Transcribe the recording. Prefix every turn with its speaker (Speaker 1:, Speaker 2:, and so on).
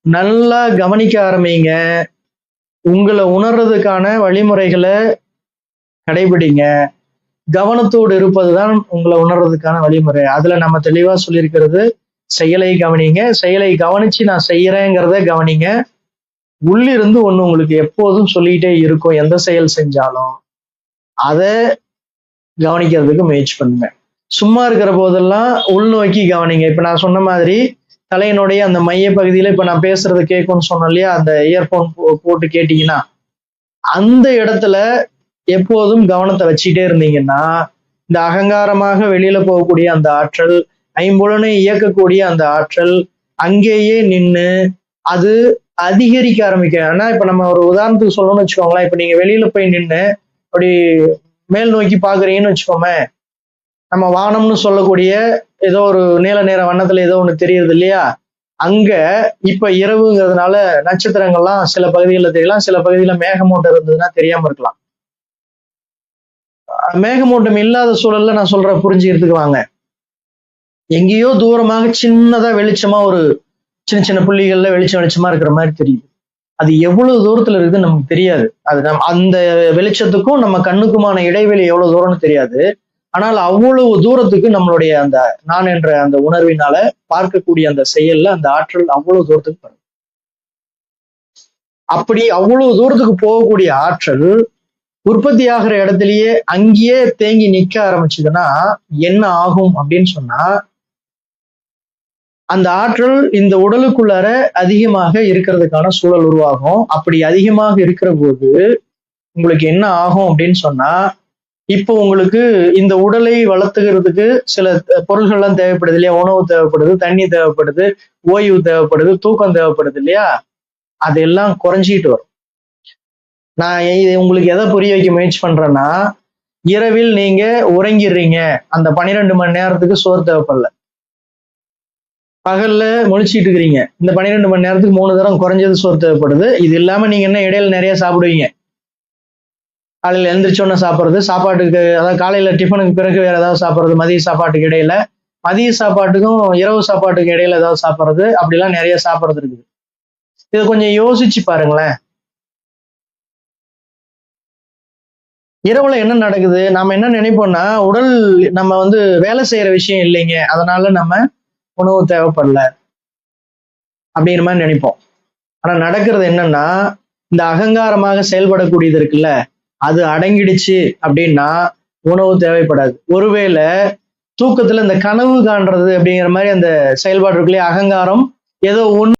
Speaker 1: நல்லா கவனிக்க ஆரம்பிங்க. உங்களை உணர்றதுக்கான வழிமுறைகளை கடைபிடிங்க. கவனத்தோடு இருப்பது தான் உங்களை உணர்றதுக்கான வழிமுறை. அதுல நம்ம தெளிவா சொல்லியிருக்கிறது செயலை கவனிங்க. செயலை கவனிச்சு நான் செய்யறேங்கிறத கவனிங்க. உள்ளிருந்து ஒண்ணு உங்களுக்கு எப்போதும் சொல்லிக்கிட்டே இருக்கும். எந்த செயல் செஞ்சாலும். அதை கவனிக்கிறதுக்கு முயற்சி பண்ணுங்க. சும்மா இருக்கிற போதெல்லாம் உள்நோக்கி கவனிங்க. இப்ப நான் சொன்ன மாதிரி தலையினுடைய அந்த மைய பகுதியில இப்ப நான் பேசுறது கேட்கும்னு சொன்னோம் இல்லையா? அந்த இயர்போன் போட்டு கேட்டீங்கன்னா அந்த இடத்துல எப்போதும் கவனத்தை வச்சுட்டே இருந்தீங்கன்னா இந்த அகங்காரமாக வெளியில போகக்கூடிய அந்த ஆற்றல் ஐம்புலனை இயக்கக்கூடிய அந்த ஆற்றல் அங்கேயே நின்று அது அதிகரிக்க ஆரம்பிக்கும் ஆனா இப்ப நம்ம ஒரு உதாரணத்துக்கு சொல்லணும்னு வச்சுக்கோங்களேன். இப்ப நீங்க வெளியில போய் நின்று அப்படி மேல் நோக்கி பாக்குறீங்கன்னு வச்சுக்கோமே நம்ம வானம்னு சொல்லக்கூடிய ஏதோ ஒரு நீல நேர வண்ணத்துல ஏதோ ஒண்ணு தெரியுது இல்லையா? அங்க இப்ப இரவுங்கிறதுனால நட்சத்திரங்கள்லாம் சில பகுதிகளில் தெரியலாம் சில பகுதிகளில் மேகமூட்டம் இருந்ததுன்னா தெரியாம இருக்கலாம். மேகமூட்டம் இல்லாத சூழல்ல நான் சொல்ற புரிஞ்சுக்கிறதுக்கு வாங்க. எங்கேயோ தூரமாக சின்னதா வெளிச்சமா ஒரு சின்ன சின்ன புள்ளிகள்ல வெளிச்சம் வெளிச்சமா இருக்கிற மாதிரி தெரியுது. அது எவ்வளவு தூரத்துல இருக்குதுன்னு நமக்கு தெரியாது. அது நம் அந்த வெளிச்சத்துக்கும் நம்ம கண்ணுக்குமான இடைவெளி எவ்வளவு தூரம்னு தெரியாது. ஆனால் அவ்வளவு தூரத்துக்கு நம்மளுடைய அந்த நான் என்ற அந்த உணர்வினால பார்க்கக்கூடிய அந்த செயல்ல அந்த ஆற்றல் அவ்வளவு தூரத்துக்கு வரும். அப்படி அவ்வளவு தூரத்துக்கு போகக்கூடிய ஆற்றல் உற்பத்தி ஆகிற இடத்துலயே அங்கேயே தேங்கி நிக்க ஆரம்பிச்சதுன்னா என்ன ஆகும் அப்படின்னு சொன்னா அந்த ஆற்றல் இந்த உடலுக்குள்ளார அதிகமாக இருக்கிறதுக்கான சூழல் உருவாகும். அப்படி அதிகமாக இருக்கிற போது உங்களுக்கு என்ன ஆகும் அப்படின்னு சொன்னா இப்போ உங்களுக்கு இந்த உடலை வளர்த்துக்கிறதுக்கு சில பொருள்கள்லாம் தேவைப்படுது இல்லையா? உணவு தேவைப்படுது தண்ணி தேவைப்படுது ஓய்வு தேவைப்படுது தூக்கம் தேவைப்படுது இல்லையா? அதெல்லாம் குறைஞ்சிக்கிட்டு வரும். நான் உங்களுக்கு எதை புரிய வைக்க முயற்சி பண்றேன்னா இரவில் நீங்க உறங்கிடுறீங்க. அந்த பன்னிரெண்டு மணி நேரத்துக்கு சோறு தேவைப்படல. பகல்ல முழிச்சிட்டு இருக்கிறீங்க. இந்த பன்னிரெண்டு மணி நேரத்துக்கு மூணு தரம் குறைஞ்சது சோறு தேவைப்படுது. இது இல்லாம நீங்க என்ன இடையில நிறைய சாப்பிடுவீங்க. காலையில எழுந்திரிச்சோன்னு சாப்பிட்றது. சாப்பாட்டுக்கு அதாவது காலையில டிஃபனுக்கு பிறகு வேறு ஏதாவது சாப்பிட்றது. மதிய சாப்பாட்டுக்கு இடையில. மதிய சாப்பாட்டுக்கும் இரவு சாப்பாட்டுக்கு இடையில ஏதாவது சாப்பிட்றது. அப்படிலாம் நிறைய சாப்பிட்றது இருக்குது. இதை கொஞ்சம் யோசிச்சு பாருங்களேன். இரவுல என்ன நடக்குது? நாம என்ன நினைப்போம்னா உடல் நம்ம வந்து வேலை செய்யற விஷயம் இல்லைங்க. அதனால நம்ம உணவு தேவைப்படல. அப்படிங்கிற மாதிரி நினைப்போம். ஆனா நடக்கிறது என்னன்னா இந்த அகங்காரமாக செயல்படக்கூடியது இருக்குல்ல? அது அடங்கிடுச்சு அப்படின்னா உணவு தேவைப்படாது. ஒருவேளை தூக்கத்துல இந்த கனவு காண்றது அப்படிங்கிற மாதிரி அந்த செயல்பாடு இருக்குள்ளே அகங்காரம் ஏதோ ஒன்று